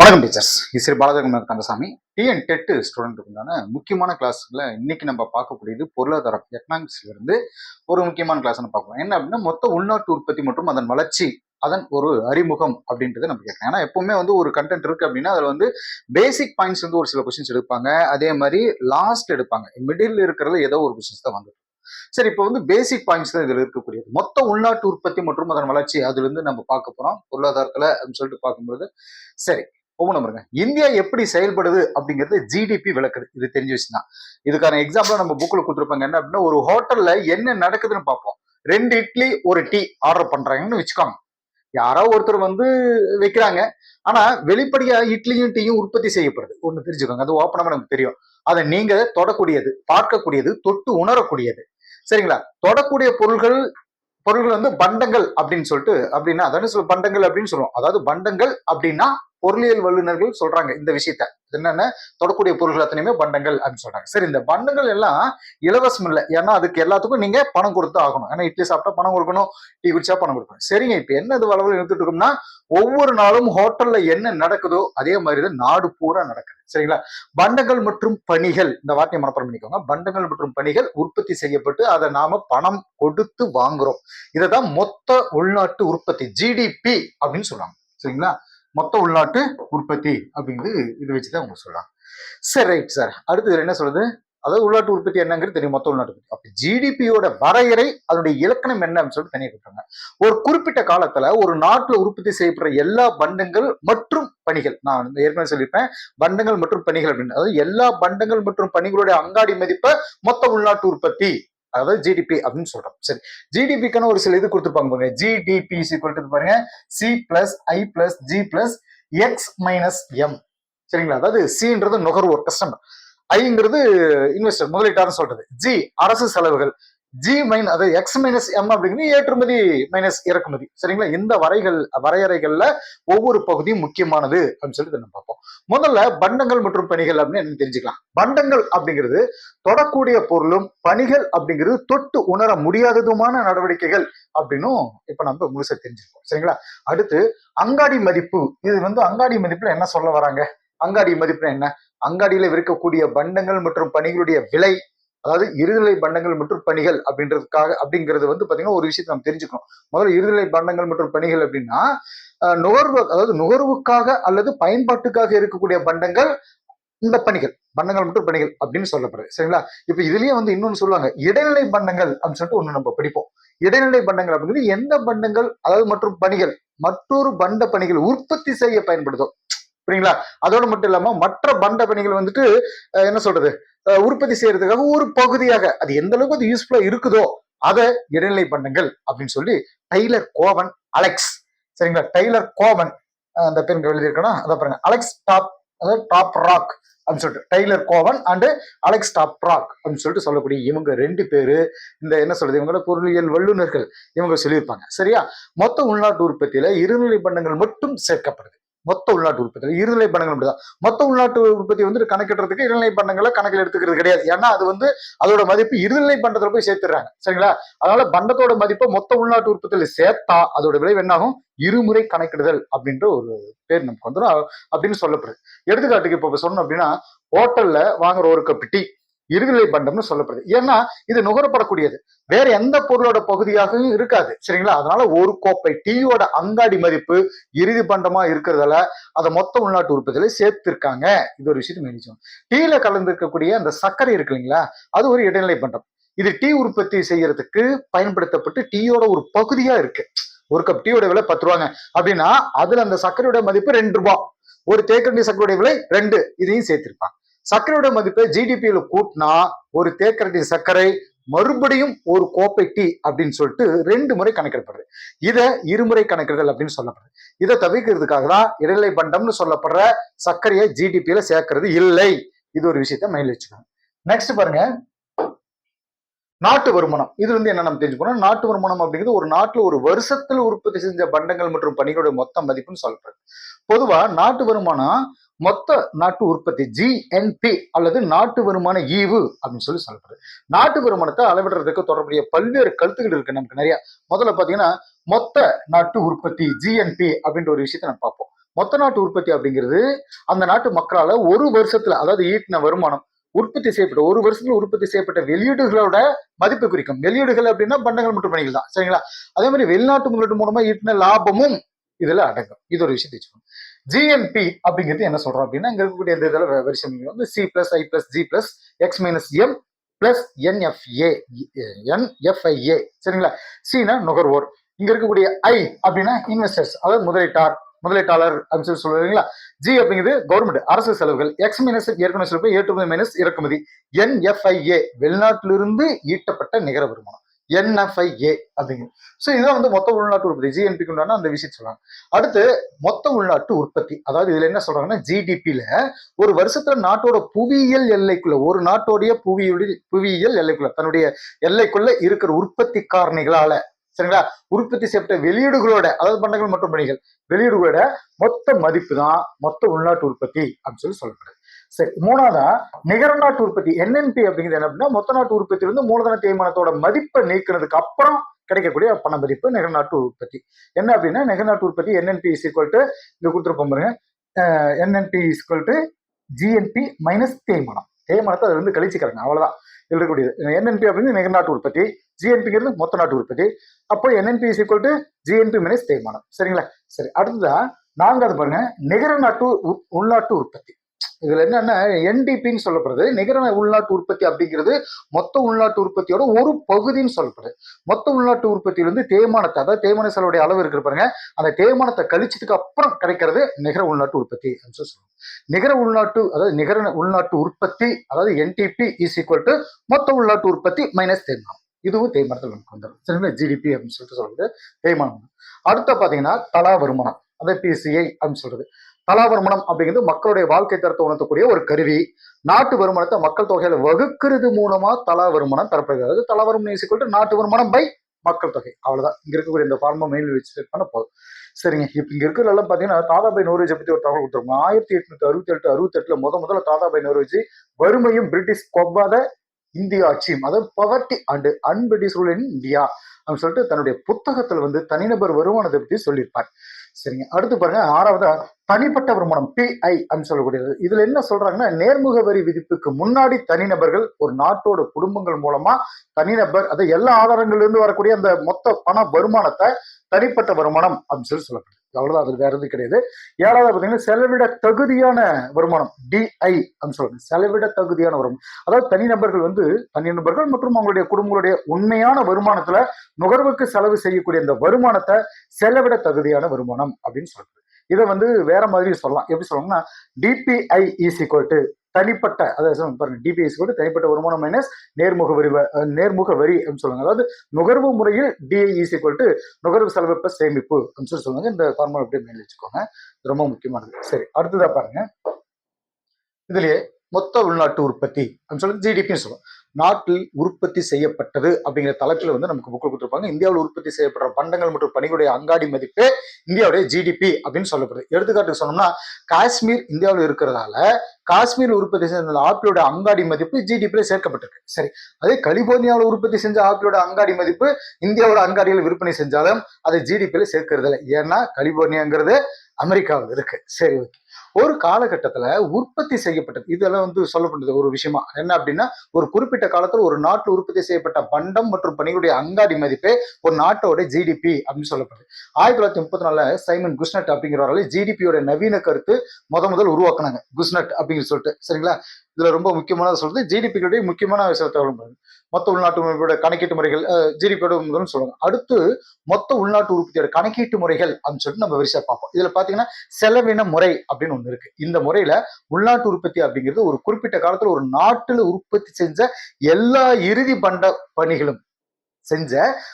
வணக்கம் டீச்சர்ஸ். இஸ்ரீ Balajaganath Kandasamy. TN TET ஸ்டூடெண்ட்டுக்குண்டான முக்கியமான கிளாஸ்ல இன்னைக்கு நம்ம பார்க்கக்கூடியது பொருளாதாரம் எக்கனாமிக்ஸ்ல இருந்து ஒரு முக்கியமான கிளாஸ் பார்க்கலாம். என்ன அப்படின்னா மொத்த உள்நாட்டு உற்பத்தி மற்றும் அதன் வளர்ச்சி அதன் ஒரு அறிமுகம் அப்படின்றத நம்ம கேட்கலாம். ஏன்னா எப்பவுமே வந்து ஒரு கண்டென்ட் இருக்கு அப்படின்னா அதில் வந்து பேசிக் பாயிண்ட்ஸ் வந்து ஒரு சில கொஸ்டின்ஸ் எடுப்பாங்க. அதே மாதிரி லாஸ்ட் எடுப்பாங்க. மிடில் இருக்கிறதுல ஏதோ ஒரு கொஸ்டின்ஸ் தான் வந்துடும் சரி இப்போ வந்து பேசிக் பாயிண்ட்ஸ் தான் இதில் இருக்கக்கூடியது. மொத்த உள்நாட்டு உற்பத்தி மற்றும் அதன் வளர்ச்சி அதுல இருந்து நம்ம பார்க்க போறோம். பொருளாதாரத்துல அப்படின்னு சொல்லிட்டு பார்க்கும்போது சரி ஒவ்வொன்றும் பாருங்க. இந்தியா எப்படி செயல்படுது அப்படிங்கிறது ஜிடிபி விளக்குது. இது தெரிஞ்சு வச்சுதான் இதுக்கான எக்ஸாம்பிள் நம்ம புக்கில் கொடுத்துருப்பாங்க என்ன அப்படின்னா ஒரு ஹோட்டல்ல என்ன நடக்குதுன்னு பார்ப்போம். ரெண்டு இட்லி ஒரு டீ ஆர்டர் பண்றாங்கன்னு வச்சுக்கோங்க. யாரோ ஒருத்தர் வந்து வைக்கிறாங்க. ஆனா வெளிப்படையா இட்லியும் டீயும் உற்பத்தி செய்யப்படுது. ஒன்று தெரிஞ்சுக்கோங்க. அது ஓப்பனாக நமக்கு தெரியும். அதை நீங்க தொடக்கூடியது பார்க்கக்கூடியது தொட்டு உணரக்கூடியது. சரிங்களா? தொடக்கூடிய பொருள்கள் பொருள்கள் வந்து பண்டங்கள் அப்படின்னு சொல்லிட்டு அப்படின்னா அதான சொல்ல பண்டங்கள் அப்படின்னு சொல்லுவோம். அதாவது பண்டங்கள் அப்படின்னா பொருளியல் வல்லுநர்கள் சொல்றாங்க இந்த விஷயத்த. என்னென்ன தொடக்கூடிய பொருள்கள் அத்தனையுமே பண்டங்கள் அப்படின்னு சொல்றாங்க. சரி இந்த பண்டங்கள் எல்லாம் இலவசம் இல்லை. ஏன்னா அதுக்கு எல்லாத்துக்கும் நீங்க பணம் கொடுத்து ஆகணும். ஏன்னா இட்லி சாப்பிட்டா பணம் கொடுக்கணும் டீ குடிச்சா பணம் கொடுக்கணும். சரிங்க இப்ப என்ன இது வளவில் எடுத்துட்டு இருக்கோம்னா ஒவ்வொரு நாளும் ஹோட்டல்ல என்ன நடக்குதோ அதே மாதிரி தான் நாடு பூரா நடக்குது. சரிங்களா? பண்டங்கள் மற்றும் பணிகள் இந்த வார்த்தையை மனப்பாடம் பண்ணிக்கோங்க. பண்டங்கள் மற்றும் பணிகள் உற்பத்தி செய்யப்பட்டு அதை நாம பணம் கொடுத்து வாங்குறோம். இதை தான் மொத்த உள்நாட்டு உற்பத்தி ஜிடிபி அப்படின்னு சொல்லுவாங்க சரிங்களா? மொத்த உள்நாட்டு உற்பத்தி அப்படிங்கிறது இது வச்சுதான் அவங்க சொல்லலாம் சரி ரைட் சார் அடுத்து என்ன சொல்றது? அதாவது உள்நாட்டு உற்பத்தி என்னங்கிறது தெரியும் மொத்த உள்நாட்டு உற்பத்தி. அப்ப ஜிடிபியோட வரையறை அதனுடைய இலக்கணம் என்னன்னு சொல்லிட்டு தனியாக கொடுத்தாங்க ஒரு குறிப்பிட்ட காலத்துல ஒரு நாட்டுல உற்பத்தி செய்யப்படுற எல்லா பண்டங்கள் மற்றும் பணிகள் நான் வந்து ஏற்கனவே சொல்லியிருப்பேன் பண்டங்கள் மற்றும் பணிகள் அப்படின்னு. அதாவது எல்லா பண்டங்கள் மற்றும் பணிகளுடைய அங்காடி மதிப்பை மொத்த உள்நாட்டு உற்பத்தி அதாவது ஜிடிபி அப்படின்னு சொல்றோம். சரி ஜிடிபிக்கான ஒரு சில இது கொடுத்துருப்பாங்க பாருங்க. ஜிடிபி ஈக்குவல் பாருங்க. C plus I plus G plus X minus M சரிங்களா? அதாவது சின்றது நுகர்வோர் கஸ்டமர் ஐங்கிறது இன்வெஸ்டர் முதலீட்டார்னு சொல்றது. ஜி அரசு செலவுகள். ஜி மைன் அது எக்ஸ் மைனஸ் எம் அப்படிங்கிறது ஏற்றுமதி மைனஸ் இறக்குமதி. சரிங்களா? இந்த வரைகள் வரையறைகள்ல ஒவ்வொரு பகுதியும் முக்கியமானது அப்படின்னு சொல்லிட்டு நம்ம பார்ப்போம். முதல்ல பண்டங்கள் மற்றும் பணிகள் அப்படின்னு என்ன தெரிஞ்சுக்கலாம்? பண்டங்கள் அப்படிங்கிறது தொடக்கூடிய பொருளும் பணிகள் அப்படிங்கிறது தொட்டு உணர முடியாததுமான நடவடிக்கைகள் அப்படின்னும் இப்ப நம்ம முழுசா தெரிஞ்சிருக்கோம் சரிங்களா? அடுத்து அங்காடி மதிப்பு. இது வந்து அங்காடி மதிப்புல என்ன சொல்ல வராங்க? அங்காடி மதிப்புல என்ன? அங்காடியில விற்கக்கூடிய பண்டங்கள் மற்றும் பணிகளுடைய விலை அதாவது இருநிலை பண்டங்கள் மற்றும் பணிகள் அப்படின்றதுக்காக அப்படிங்கிறது வந்து பாத்தீங்கன்னா ஒரு விஷயத்தை நம்ம தெரிஞ்சுக்கணும். முதல்ல இருநிலை பண்டங்கள் மற்றும் பணிகள் அப்படின்னா நுகர்வு அதாவது நுகர்வுக்காக அல்லது பயன்பாட்டுக்காக இருக்கக்கூடிய பண்டங்கள் இந்த பணிகள் பண்டங்கள் மற்றும் பணிகள் அப்படின்னு சொல்லப்படுது. சரிங்களா? இப்ப இதுலயே வந்து இன்னொன்னு சொல்லுவாங்க இடைநிலை பண்டங்கள் அப்படின்னு சொல்லிட்டு ஒண்ணு நம்ம படிப்போம். இடைநிலை பண்டங்கள் அப்படிங்கிறது எந்த பண்டங்கள் அதாவது மற்றும் பணிகள் மற்றொரு பண்ட பணிகள் உற்பத்தி செய்ய பயன்படுதோ புரியுங்களா? அதோடு மட்டும் இல்லாம மற்ற பண்ட பணிகள் வந்துட்டு என்ன சொல்றது? உற்பத்தி செய்யறதுக்காக ஒரு பகுதியாக அது எந்த அளவுக்கு அது யூஸ்ஃபுல்லா இருக்குதோ அதை இடைநிலை பண்ணுங்கள் அப்படின்னு சொல்லி டைலர் கோவன் அலெக்ஸ். சரிங்களா? டைலர் கோவன் அந்த பேர் எழுதியிருக்கணும் அதை பாருங்க. அலெக்ஸ் டாப் அதாவது டாப் ராக் அப்படின்னு சொல்லிட்டு Tyler Cowen and Alex Tabarrok அப்படின்னு சொல்லிட்டு சொல்லக்கூடிய இவங்க ரெண்டு பேரு இந்த என்ன சொல்றது? இவங்களோட பொருளியல் வல்லுநர்கள் இவங்க சொல்லியிருப்பாங்க. சரியா? மொத்த உள்நாட்டு உற்பத்தியில இருநிலை பண்டங்கள் மட்டும் சேர்க்கப்படுது. மொத்த உள்நாட்டு உற்பத்தி. இருநிலை பண்டங்கள் அப்படிதான். மொத்த உள்நாட்டு உற்பத்தி வந்து கணக்கிடுறதுக்கு இருநிலை பண்டங்களை கணக்கில் எடுத்துக்கிறது கிடையாது. ஏன்னா அது வந்து அதோட மதிப்பு இருநிலை பண்டத்துல போய் சேர்த்துறாங்க சரிங்களா? அதனால பண்டத்தோட மதிப்பை மொத்த உள்நாட்டு உற்பத்தியில சேர்த்தா அதோட விளைவு என்னாகும்? இருமுறை கணக்கிடுதல் அப்படின்ற ஒரு பேர் நமக்கு வந்துடும் அப்படின்னு சொல்லப்படுது. எடுத்துக்காட்டுக்கு இப்ப சொன்னோம் அப்படின்னா ஹோட்டல்ல வாங்குற ஒரு கப் டீ. இருநிலை பண்டம்னு சொல்லப்படுது. ஏன்னா இது நுகரப்படக்கூடியது. வேற எந்த பொருளோட பகுதியாகவும் இருக்காது. சரிங்களா? அதனால ஒரு கோப்பை டீயோட அங்காடி மதிப்பு இறுதி பண்டமா இருக்கிறதால அதை மொத்த உள்நாட்டு உற்பத்தியில சேர்த்திருக்காங்க. இது ஒரு விஷயத்தை மெனிச்சோம் டீல கலந்துருக்கக்கூடிய அந்த சர்க்கரை இருக்கு இல்லைங்களா? அது ஒரு இடைநிலை பண்டம். இது டீ உற்பத்தி செய்யறதுக்கு பயன்படுத்தப்பட்டு டீயோட ஒரு பகுதியா இருக்கு. ஒரு கப் டீயோட விலை பத்து ரூபாங்க. அப்படின்னா அதுல அந்த சர்க்கரையோட மதிப்பு ரெண்டு ரூபாய் ஒரு தேக்கண்டி சர்க்கரையோட விலை ரெண்டு. இதையும் சேர்த்திருப்பாங்க. சர்க்கரையோட மதிப்பை ஜிடிபியில கூட்டினா ஒரு தேக்கரடி சர்க்கரை மறுபடியும் ஒரு கோப்பை டீ அப்படின்னு சொல்லிட்டு ரெண்டு முறை கணக்கிடப்படுது. இதை இருமுறை கணக்கிடுதல் அப்படின்னு சொல்லப்படுது. இதை தவிர்க்கிறதுக்காக தான் இடைநிலை பண்டம்னு சொல்லப்படுற சர்க்கரையை ஜிடிபியில சேர்க்கறது இல்லை. இது ஒரு விஷயத்த மயில் வச்சுக்கணும் நெக்ஸ்ட் பாருங்க. நாட்டு வருமானம். இது வந்து என்ன நம்ம தெரிஞ்சுக்கணும்? நாட்டு வருமானம் அப்படிங்கிறது ஒரு நாட்டுல ஒரு வருஷத்துல உற்பத்தி செஞ்ச பண்டங்கள் மற்றும் பணிகளுடைய மொத்த மதிப்புன்னு சொல்லப்படுது. பொதுவா நாட்டு வருமானம் மொத்த நாட்டு உற்பத்தி ஜிஎன்பி அல்லது நாட்டு வருமான ஈவு அப்படின்னு சொல்லி சொல்லப்படுது. நாட்டு வருமானத்தை அளவிடுறதுக்கு தொடர்புடைய பல்வேறு கருத்துக்கள் இருக்கு நமக்கு நிறைய. முதல்ல பாத்தீங்கன்னா மொத்த நாட்டு உற்பத்தி ஜிஎன்பி அப்படின்ற ஒரு விஷயத்த நம்ம பார்ப்போம். மொத்த நாட்டு உற்பத்தி அப்படிங்கிறது அந்த நாட்டு மக்களால ஒரு வருஷத்துல அதாவது ஈட்டின வருமானம் உற்பத்தி செய்யப்பட்ட ஒரு வருஷத்துல உற்பத்தி செய்யப்பட்ட வெளியீடுகளோட மதிப்பு குறிக்கும். வெளியீடுகள் அப்படின்னா பண்டங்கள் மற்றும் பணிகள் தான் சரிங்களா? அதே மாதிரி வெளிநாட்டு முதலீட்டு மூலமா ஈட்டின லாபமும் இதுல அடங்கும். இது ஒரு விஷயத்தை வச்சுக்கணும் ஜிஎன்பி அப்படிங்கிறது என்ன சொல்றோம் அப்படின்னா இங்க இருக்கக்கூடிய இந்த இதில் வரிசை வந்து C plus I plus G plus X minus M plus NFA NFIA சரிங்களா? சீனா நுகர்வோர். இங்க இருக்கக்கூடிய ஐ அப்படின்னா இன்வெஸ்டர்ஸ் அதாவது முதலீட்டார் முதலீட்டாளர் அப்படின்னு சொல்லி சொல்றீங்களா ஜி அப்படிங்கிறது கவர்மெண்ட் அரசு செலவுகள். எக்ஸ் மைனஸ் ஏற்கனவே சொல்லி ஏற்றுமதி மைனஸ் இறக்குமதி. என்எஃப்ஐஏ வெளிநாட்டிலிருந்து ஈட்டப்பட்ட நிகர வருமானம். என்எஃப்ஐஏ அப்படிங்கிறது ஸோ இதுதான் வந்து மொத்த உள்நாட்டு உற்பத்தி. ஜிஎன்பிக்கு உண்டான அந்த விஷயம் சொல்றாங்க அடுத்து மொத்த உள்நாட்டு உற்பத்தி. அதாவது இதுல என்ன சொல்றாங்கன்னா ஜிடிபியில ஒரு வருஷத்துல நாட்டோட புவியியல் எல்லைக்குள்ள ஒரு நாட்டோடைய புவியுடைய புவியியல் எல்லைக்குள்ள தன்னுடைய எல்லைக்குள்ள இருக்கிற உற்பத்தி காரணிகளால சரிங்களா? உற்பத்தி செய்யப்பட்ட வெளியீடுகளோட அதாவது பண்டங்கள் மற்றும் பணிகள் வெளியீடுகளோட மொத்த மதிப்பு தான் மொத்த உள்நாட்டு உற்பத்தி அப்படின்னு சொல்லி சொல்லப்படுது. சரி மூணாவதா? நிகர நாட்டு உற்பத்தி என்என்பி அப்படிங்கிறது என்ன அப்படின்னா மொத்த நாட்டு உற்பத்தி வந்து மூலதன தேய்மானத்தோட மதிப்பை நீக்கினதுக்கு அப்புறம் கிடைக்கக்கூடிய பண மதிப்பு நிகர நாட்டு உற்பத்தி. என்ன அப்படின்னா நிகர நாட்டு உற்பத்தி என்என்பி இஸ் ஈக்குவல் டு இங்க கொடுத்துருப்போம் பாருங்க NNP is equal to GNP minus தேய்மானம். தேய்மானத்தை அதுல இருந்து கழிச்சுக்கிறாங்க அவ்வளவுதான். இதுல இருக்கக்கூடியது. என்என்பி அப்படிங்கிறது நிகர நாட்டு உற்பத்தி ஜிஎன்பிங்கிறது மொத்த நாட்டு உற்பத்தி அப்போ NNP is equal to GNP minus தேய்மானம். சரிங்களா? சரி அடுத்ததா நான்காவது பாருங்க நிகர நாட்டு உள்நாட்டு உற்பத்தி. இதுல என்னன்னா என்டிபின்னு சொல்லப்படுறது நிகர உள்நாட்டு உற்பத்தி அப்படிங்கிறது மொத்த உள்நாட்டு உற்பத்தியோட ஒரு பகுதின்னு சொல்லப்படுது. மொத்த உள்நாட்டு உற்பத்தியிலிருந்து தேமானத்தை அதாவது தேமான செலவுடைய அளவு இருக்கு பாருங்க. அந்த தேமானத்தை கழிச்சதுக்கு அப்புறம் கிடைக்கிறது நிகர உள்நாட்டு உற்பத்தி அப்படின்னு சொல்லி சொல்லுவோம் நிகர உள்நாட்டு அதாவது நிகர உள்நாட்டு உற்பத்தி அதாவது என்டிபி இஸ் ஈக்குவல் டு மொத்த உள்நாட்டு உற்பத்தி மைனஸ் தேமானம் இதுவும் தேய்மானத்தில் நமக்கு வந்துடும் சரிங்களா ஜிடிபி அப்படின்னு சொல்லிட்டு சொல்றது தேய்மானம். அடுத்த பாத்தீங்கன்னா தலா வருமானம். அதை பிசிஐ அப்படின்னு சொல்றது. தலா வருமானம் அப்படிங்கிறது மக்களுடைய வாழ்க்கை தரத்தை உணர்த்தக்கூடிய ஒரு கருவி. நாட்டு வருமானத்தை மக்கள் தொகையில வகுக்கிறது மூலமா தலா வருமானம் தரப்படுகிறது. அதாவது தலா வருமானம் is நாட்டு வருமானம் பை மக்கள் தொகை. அவ்வளவுதான். இங்க இருக்கக்கூடிய இந்த ஃபார்மை மெயில் வச்சு செட் பண்ண போதும். சரிங்க. இப்ப இங்க இருக்கிறதெல்லாம் பாத்தீங்கன்னா தாதாபாய் நோரேஜை பத்தி ஒரு தகவல் கொடுத்துருக்கோம். ஆயிரத்தி எட்நூத்தி அறுபத்தி எட்டு அறுபத்தி எட்டுல முத முதல்ல தாதாபாய் நோரேஜ் வறுமையும் பிரிட்டிஷ் கொவ்வாத இந்திய ஆட்சியும் அதாவது poverty and un-British rule in India அப்படின்னு சொல்லிட்டு தன்னுடைய புத்தகத்துல வந்து தனிநபர் வருமானத்தை பத்தி சொல்லியிருப்பார். சரிங்க. அடுத்து பாருங்க ஆறாவதா தனிப்பட்ட வருமானம் பிஐ அப்படின்னு சொல்லக்கூடியது. இதுல என்ன சொல்றாங்கன்னா நேர்முக வரி விதிப்புக்கு முன்னாடி தனிநபர்கள் ஒரு நாட்டோட குடும்பங்கள் மூலமா தனிநபர் அது எல்லா ஆதாரங்கள்ல இருந்து வரக்கூடிய அந்த மொத்த பண வருமானத்தை தனிப்பட்ட வருமானம் அப்படின்னு சொல்லி சொல்லப்படுது. அவ்வளவுதான் அது வேற எதுவும் கிடையாது. ஏழாவது பாத்தீங்கன்னா செலவிட தகுதியான வருமானம் டிஐ அப்படின்னு சொல்றாங்க செலவிட தகுதியான வருமானம். அதாவது தனிநபர்கள் வந்து தனிநபர்கள் மற்றும் அவங்களுடைய குடும்பங்களுடைய உண்மையான வருமானத்துல நுகர்வுக்கு செலவு செய்யக்கூடிய அந்த வருமானத்தை செலவிட தகுதியான வருமானம் அப்படின்னு சொல்றாங்க இதை வந்து வேற மாதிரி சொல்லலாம். எப்படி சொல்லணும்னா டிபிஐ இஸ் ஈக்குவல் டு தனிப்பட்ட அதாவது பாருங்க டிபிஐ கூட தனிப்பட்ட வருமானம் மைனஸ் நேர்முக வரி வ- நேர்முக வரி அப்படின்னு சொல்லுவாங்க. அதாவது நுகர்வு முறையில் டிஐஇசி இஸ் ஈக்குவல் டு நுகர்வு செலவு பிளஸ் சேமிப்பு அப்படின்னு சொல்லி சொல்லுவாங்க. இந்த ஃபார்முலா அப்படியே மேலே வச்சுக்கோங்க. ரொம்ப முக்கியமானது. சரி அடுத்ததா பாருங்க. இதுலயே மொத்த உள்நாட்டு உற்பத்தி அப்படின்னு சொல்லி ஜிடிபின்னு சொல்லுவோம். நாட்டில் உற்பத்தி செய்யப்பட்டது அப்படிங்கிற தலைப்பில் வந்து நமக்கு புக்கு கொடுத்துருப்பாங்க. இந்தியாவில் உற்பத்தி செய்யப்படுற பண்டங்கள் மற்றும் பணிகளுடைய அங்காடி மதிப்பு இந்தியாவுடைய ஜிடிபி அப்படின்னு சொல்லப்படுது. எடுத்துக்காட்டுக்கு சொன்னோம்னா காஷ்மீர் இந்தியாவில் இருக்கிறதால காஷ்மீர் உற்பத்தி செஞ்ச ஆப்பிளோட அங்காடி மதிப்பு ஜிடிபியில் சேர்க்கப்பட்டிருக்கு. சரி அதே கலிபோர்னியாவில் உற்பத்தி செஞ்ச ஆப்பிளோட அங்காடி மதிப்பு இந்தியாவோட அங்காடியில் விற்பனை செஞ்சாலும் அதை ஜிடிபியில் சேர்க்கறது இல்லை ஏன்னா கலிபோர்னியாங்கிறது அமெரிக்காவில் இருக்கு. சரி ஓகே. ஒரு காலகட்டத்துல உற்பத்தி செய்யப்பட்டது. இதெல்லாம் வந்து சொல்லப்பட்டது ஒரு விஷயமா. என்ன அப்படின்னா ஒரு குறிப்பிட்ட காலத்தில் ஒரு நாட்டில் உற்பத்தி செய்யப்பட்ட பண்டம் மற்றும் பணிகளுடைய அங்காடி மதிப்பே ஒரு நாட்டோட ஜிடிபி அப்படின்னு சொல்லப்படுது. ஆயிரத்தி தொள்ளாயிரத்தி முப்பத்தி நாலுல சைமன் குஸ்னட் அப்படிங்கிறவரால ஜிடிபியோட நவீன கருத்து முத முதல் உருவாக்குனாங்க. குஸ்னட் அப்படின்னு சொல்லிட்டு. சரிங்களா? இதுல ரொம்ப முக்கியமானது சொல்றது ஜிடிபிகளுடைய முக்கியமான விஷயத்தை சொல்லும்போது மொத்த உள்நாட்டு முறையோட கணக்கீட்டு முறைகள் ஜிடிபியோட முதல்னு சொல்லுவாங்க. அடுத்து மொத்த உள்நாட்டு உற்பத்தியோட கணக்கீட்டு முறைகள் அப்படின்னு சொல்லிட்டு நம்ம வரிசையா பார்ப்போம். இதுல பாத்தீங்கன்னா செலவின முறை அப்படின்னு ஒண்ணு இருக்கு. இந்த முறையில உள்நாட்டு உற்பத்தி அப்படிங்கிறது ஒரு குறிப்பிட்ட காலத்துல ஒரு நாட்டுல உற்பத்தி செஞ்ச எல்லா இறுதி பண்ட பணிகளும் செஞ்ச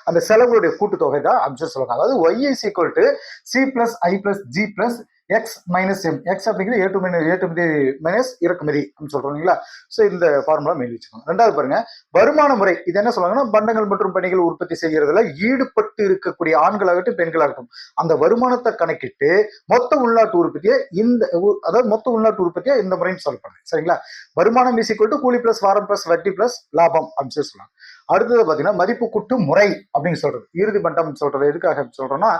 அந்த செலவுகளுடைய கூட்டுத்தொகை தான் அப்படின்னு சொல்லுவாங்க. அதாவது Y is equal to C plus I plus G plus X minus M X அப்படிங்கிறது ஏற்றுமதி ஏற்றுமதி மைனஸ் இறக்குமதி அப்படின்னு சொல்றோம் இல்லைங்களா? ஸோ இந்த ஃபார்முலா மெயில் வச்சுக்கோங்க ரெண்டாவது பாருங்க வருமான முறை. இது என்ன சொல்லுவாங்கன்னா பண்டங்கள் மற்றும் பணிகள் உற்பத்தி செய்கிறதுல ஈடுபட்டு இருக்கக்கூடிய ஆண்களாகட்டும் பெண்களாகட்டும். அந்த வருமானத்தை கணக்கிட்டு மொத்த உள்நாட்டு உற்பத்தியை இந்த அதாவது மொத்த உள்நாட்டு உற்பத்தியை இந்த முறைன்னு சொல்லப்படுது. சரிங்களா? வருமானம் இஸ் ஈக்குவல் டு கூலி பிளஸ் வாரம் பிளஸ் வட்டி பிளஸ் லாபம் அப்படின்னு சொல்லி சொல்லலாம் அடுத்தது பார்த்தீங்கன்னா மதிப்பு கூட்டு முறை அப்படின்னு சொல்றது. இறுதி பண்டம் சொல்றது. எதுக்காக சொல்றோம்னா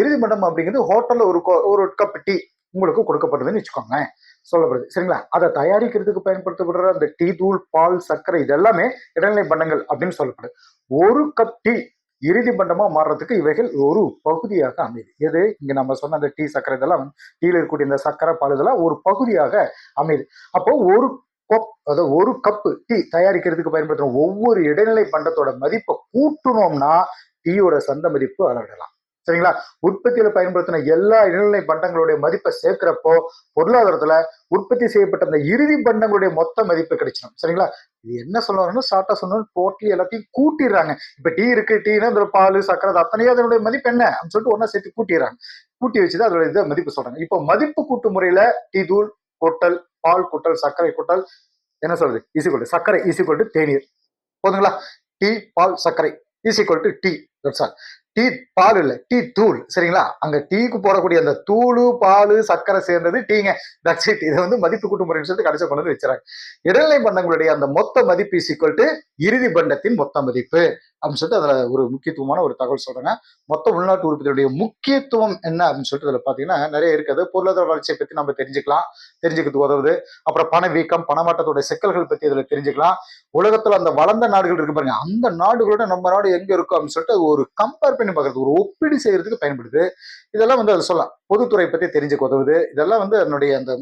இறுதி மண்டம் அப்படிங்கிறது ஹோட்டல்ல ஒரு ஒரு கப் டீ உங்களுக்கு கொடுக்கப்படுதுன்னு வச்சுக்கோங்க சொல்லப்படுது. சரிங்களா? அதை தயாரிக்கிறதுக்கு பயன்படுத்தப்படுற அந்த டீ தூள் பால் சர்க்கரை இது எல்லாமே இடைநிலை பண்டங்கள் அப்படின்னு சொல்லப்படுது. ஒரு கப் டீ இறுதி பண்டமா மாறுறதுக்கு இவைகள் ஒரு பகுதியாக அமையுது. எது? இங்க நம்ம சொன்ன அந்த டீ சர்க்கரை இதெல்லாம் வந்து டீல இருக்கக்கூடிய இந்த சர்க்கரை பால் இதெல்லாம் ஒரு பகுதியாக அமையுது. அப்போ ஒரு கப் அதாவது ஒரு கப்பு டீ தயாரிக்கிறதுக்கு பயன்படுத்துற ஒவ்வொரு இடைநிலை பண்டத்தோட மதிப்பை கூட்டணும்னா டீயோட சந்த மதிப்பு அளவிடலாம். சரிங்களா? உற்பத்தியில பயன்படுத்தின எல்லா இடைநிலை பண்டங்களுடைய மதிப்பை சேர்க்கிறப்போ பொருளாதாரத்துல உற்பத்தி செய்யப்பட்ட அந்த இறுதி பண்டங்களுடைய மொத்த மதிப்பு கிடைச்சிடும் சரிங்களா? இது என்ன சொல்லணும்னு ஷார்ட்டா சொல்லணும் டோட்டலி எல்லாத்தையும் கூட்டிடுறாங்க. இப்ப டீ இருக்கு டீனா இந்த பால் சக்கரை அத்தனையோ அதனுடைய மதிப்பு என்ன? அப்படின்னு சொல்லிட்டு ஒன்னா சேர்த்து கூட்டிடுறாங்க. கூட்டி வச்சுதான் அதோட இதை மதிப்பு சொல்றாங்க. இப்போ மதிப்பு கூட்டு முறையில டீ தூள் கொட்டல் பால் கொட்டல் சர்க்கரை கொட்டல் என்ன சொல்றது? ஈஸி கொட்டு சர்க்கரை ஈஸி கொட்டு தேநீர். போதுங்களா? டீ பால் சர்க்கரை ஈஸி கொட்டு டீ சார் டீ பால் இல்லை டீ தூள் சரிங்களா? அங்க டீக்கு போடக்கூடிய அந்த தூள் பால் சர்க்கரை சேர்ந்தது டீங்க. தட்ஸ் இட் இதை வந்து மதிப்பு கூட்டு முறைன்னு சொல்லிட்டு கடைசி கொண்டு வந்து வச்சுறாங்க இடைநிலை பண்டங்களுடைய அந்த மொத்த மதிப்பு ஈக்குவல் டு இறுதி பண்டத்தின் மொத்த மதிப்பு அப்படின்னு சொல்லிட்டு அதுல ஒரு முக்கியத்துவமான ஒரு தகவல் சொல்றாங்க. மொத்த உள்நாட்டு உற்பத்தியுடைய முக்கியத்துவம் என்ன அப்படின்னு சொல்லிட்டு அதுல பாத்தீங்கன்னா நிறைய இருக்குது பொருளாதார வளர்ச்சியை பத்தி நம்ம தெரிஞ்சுக்கலாம். தெரிஞ்சுக்கிறதுக்கு உதவுது. அப்புறம் பணவீக்கம் பணமாட்டத்தோட சிக்கல்கள் பத்தி இதுல தெரிஞ்சுக்கலாம். உலகத்துல அந்த வளர்ந்த நாடுகள் இருக்கு பாருங்க. அந்த நாடுகளோட நம்ம நாடு எங்க இருக்கும் அப்படின்னு சொல்லிட்டு ஒரு கம்பேர் பண்ணி பார்க்கறது ஒரு ஒப்பீடு செய்யறதுக்கு பயன்படுது. இதெல்லாம் வந்து அது சொல்லலாம். பொதுத்துறை பத்தி தெரிஞ்சுக்க உதவுது. இதெல்லாம் வந்து அதனுடைய அந்த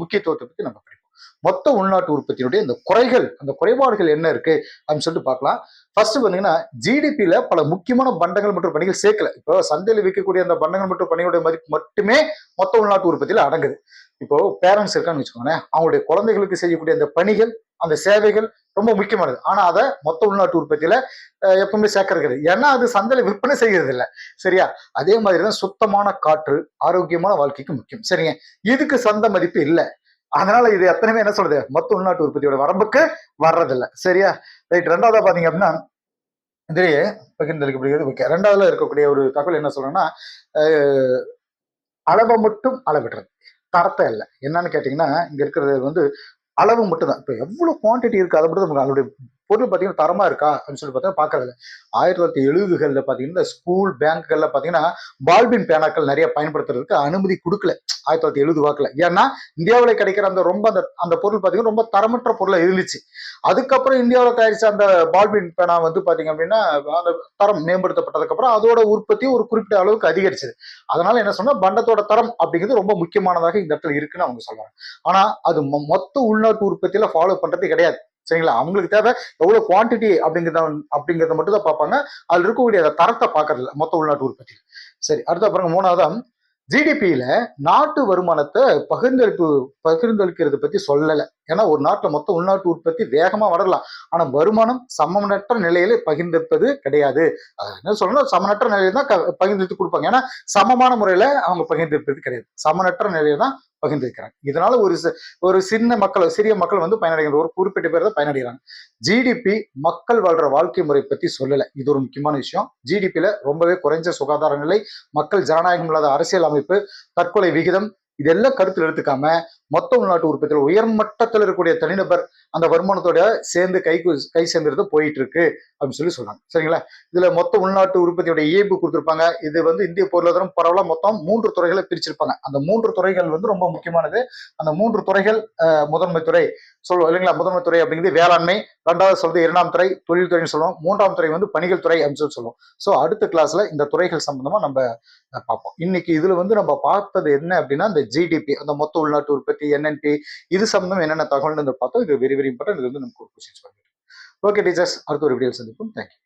முக்கியத்துவத்தை பத்தி நம்ம படிப்போம். மொத்த உள்நாட்டு உற்பத்தியினுடைய இந்த குறைகள் அந்த குறைபாடுகள் என்ன இருக்கு அப்படின்னு சொல்லிட்டு பார்க்கலாம். ஃபர்ஸ்ட் பார்த்தீங்கன்னா ஜிடிபியில பல முக்கியமான பண்டங்கள் மற்றும் பணிகள் சேர்க்கல. இப்போ சந்தையில் விற்கக்கூடிய அந்த பண்டங்கள் மற்றும் பணிகளுடைய மதிப்பு மட்டுமே மொத்த உள்நாட்டு உற்பத்தியில அடங்குது. இப்போ பேரண்ட்ஸ் இருக்கான்னு வச்சுக்கோங்களேன். அவங்களுடைய குழந்தைகளுக்கு செய்யக்கூடிய அந்த பணிகள் அந்த சேவைகள் ரொம்ப முக்கியமானது. ஆனா அதை மொத்த உள்நாட்டு உற்பத்தியில எப்பவுமே சேர்க்கறது. ஏன்னா அது சந்தையில விற்பனை செய்யறது இல்லை சரியா? அதே மாதிரி தான் சுத்தமான காற்று ஆரோக்கியமான வாழ்க்கைக்கு முக்கியம். சரிங்க? இதுக்கு சந்த மதிப்பு இல்லை. அதனால இது எத்தனையுமே என்ன சொல்றது? மொத்த உள்நாட்டு உற்பத்தியோட வரம்புக்கு வர்றதில்ல. சரியா? ரைட் ரெண்டாவதா பாத்தீங்க அப்படின்னா இதிலேயே பகிர்ந்தளிக்கப்படுகிறது ஓகே. ரெண்டாவதுல இருக்கக்கூடிய ஒரு தகவல் என்ன சொல்றேன்னா அளவை மட்டும் அளவிடுறது. தரத்தை இல்லை என்னன்னு கேட்டீங்கன்னா இங்க இருக்கிறது வந்து அளவு மட்டும் தான் இப்போ எவ்வளோ குவான்டிட்டி இருக்குது அதை மட்டும் அதனுடைய பொருள் பார்த்தீங்கன்னா தரமா இருக்கா அப்படின்னு சொல்லி பார்த்தீங்கன்னா பார்க்கறது ஆயிரத்தி தொள்ளாயிரத்தி எழுபதுகளில் பார்த்தீங்கன்னா ஸ்கூல் பேங்க்குகளில் பார்த்தீங்கன்னா பால்பின் பேனாக்கள் நிறைய பயன்படுத்துறதுக்கு அனுமதி கொடுக்கல. ஆயிரத்தி தொள்ளாயிரத்தி எழுபது வாக்கில். ஏன்னா இந்தியாவில் கிடைக்கிற அந்த ரொம்ப அந்த அந்த பொருள் பார்த்தீங்கன்னா ரொம்ப தரமற்ற பொருளை இருந்துச்சு. அதுக்கப்புறம் இந்தியாவில் தயாரிச்ச அந்த பால்பின் பேனா வந்து பார்த்தீங்க அப்படின்னா அந்த தரம் மேம்படுத்தப்பட்டதுக்கப்புறம் அதோட உற்பத்தி ஒரு குறிப்பிட்ட அளவுக்கு அதிகரிச்சது. அதனால என்ன சொன்னால் பண்டத்தோட தரம் அப்படிங்கிறது ரொம்ப முக்கியமானதாக இந்த இடத்துல இருக்குன்னு அவங்க சொல்றாங்க. ஆனால் அது மொத்த உள்நாட்டு உற்பத்தியில் ஃபாலோ பண்ணுறது கிடையாது. சரிங்களா? அவங்களுக்கு தேவை எவ்வளவு குவான்டிட்டி அப்படிங்கிறத அப்படிங்கிறத மட்டும் தான் பார்ப்பாங்க. அதுல இருக்கக்கூடிய அந்த தரத்தை பார்க்கறதில்ல மொத்த உள்நாட்டு உற்பத்தி. சரி அடுத்த பாருங்க மூணாவது ஜிடிபியில நாட்டு வருமானத்தை பகிர்ந்தளிப்பு பகிர்ந்தளிக்கிறது பத்தி சொல்லலை. ஏன்னா ஒரு நாட்டில் மொத்த உள்நாட்டு உற்பத்தி வேகமாக வளரலாம். ஆனால் வருமானம் சமனற்ற நிலையில பகிர்ந்திருப்பது கிடையாது. என்ன சொல்லணும் சமனற்ற நிலையில தான் பகிர்ந்தெடுத்து கொடுப்பாங்க. ஏன்னா சமமான முறையில அவங்க பகிர்ந்திருப்பது கிடையாது. சமனற்ற நிலையில தான் பகிர்ந்திருக்கிறாங்க. இதனால ஒரு ஒரு சின்ன மக்கள் சிறிய மக்கள் வந்து பயனடைகிற ஒரு குறிப்பிட்ட பேர் தான் பயனடைகிறாங்க. ஜிடிபி மக்கள் வாழ்ற வாழ்க்கை முறை பத்தி சொல்லலை. இது ஒரு முக்கியமான விஷயம். ஜிடிபியில ரொம்பவே குறைஞ்ச சுகாதார நிலை மக்கள் ஜனநாயகம் இல்லாத அரசியல் அமைப்பு தற்கொலை விகிதம் இதெல்லாம் கருத்தில் எடுத்துக்காம மொத்த உள்நாட்டு உற்பத்தியில் உயர்மட்டத்தில் இருக்கக்கூடிய தனிநபர் அந்த வருமானத்தோட சேர்ந்து கை கை சேர்ந்துருந்து போயிட்டு இருக்கு அப்படின்னு சொல்லி சொல்றாங்க. சரிங்களா? இதுல மொத்த உள்நாட்டு உற்பத்தியோட இயல்பு கொடுத்துருப்பாங்க. இது வந்து இந்திய பொருளாதாரம் பரவலா மொத்தம் மூன்று துறைகளை பிரிச்சிருப்பாங்க. அந்த மூன்று துறைகள் வந்து ரொம்ப முக்கியமானது. அந்த மூன்று துறைகள் முதன்மை துறை சொல்லுவோம் இல்லைங்களா? முதன்மை துறை அப்படிங்கிறது வேளாண்மை ரெண்டாவது சொல்றது இரண்டாம் துறை தொழில் துறைன்னு சொல்லுவோம். மூன்றாம் துறை வந்து பணிகள் துறை அப்படின்னு சொல்லி சொல்லுவோம். ஸோ அடுத்த கிளாஸ்ல இந்த துறைகள் சம்பந்தமா நம்ம பார்ப்போம். இன்னைக்கு இதுல வந்து நம்ம பார்த்தது என்ன அப்படின்னா இந்த ஜிடிபி அந்த மொத்த உள்நாட்டு உற்பத்தி என்என்பி இது சம்பந்தம் என்னென்ன தகவல் பார்த்தோம் இது வெரி வெரி இம்பார்ட்டன்ட் இது வந்து நமக்கு ஒரு கொஸ்டின்ஸ் பண்ணிட்டு ஓகே டீச்சர்ஸ் அடுத்த ஒரு வீடியோ சந்திப்போம். தேங்க்யூ